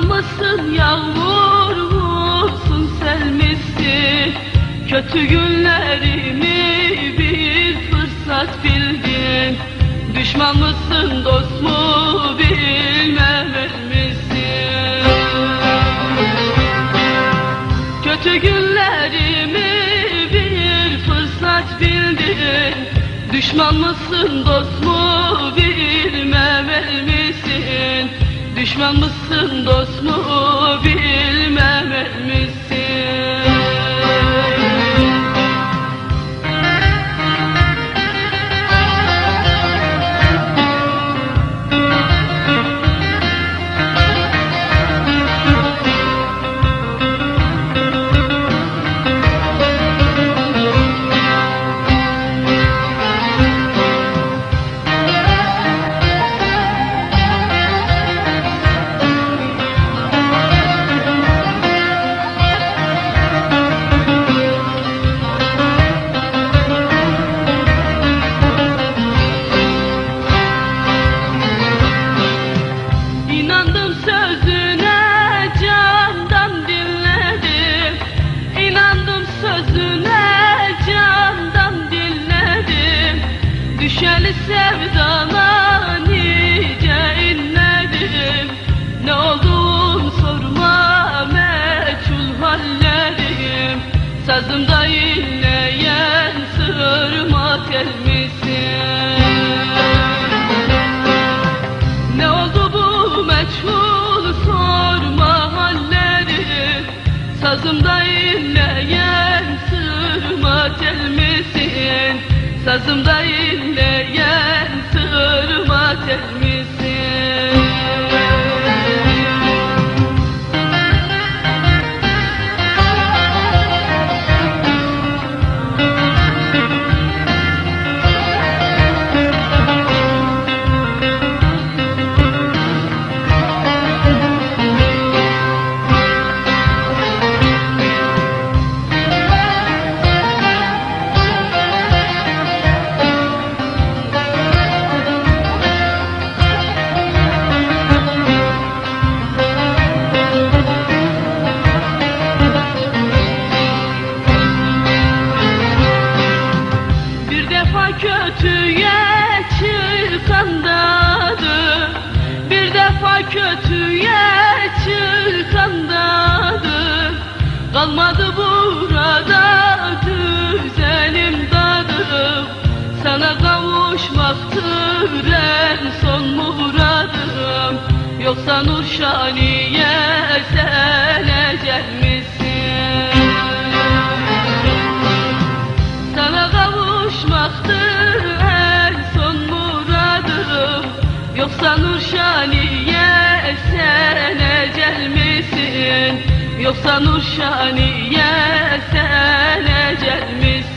mısın yağmur musun sel misin Kötü günlerimi bir fırsat bildin. Düşman mısın dost mu bilmemez misin? Kötü günlerimi bir fırsat bildin. Düşman mısın dost mu bilmemez misin Düşman mısın dost mu bilmemez sevdana nice Ne olduğunu sorma meçhul hallerim. Sazımda inleyen sırma tel misin? Ne oldu bu meçhul sorma halleri Sazımda inleyen sırma tel misin Sazımda inleyen just Kalmadı burada düzenim dadım Sana kavuşmaktır en son muradım Yoksa Nurşaniye Yoksa Nurşani'ye sen ecel misin?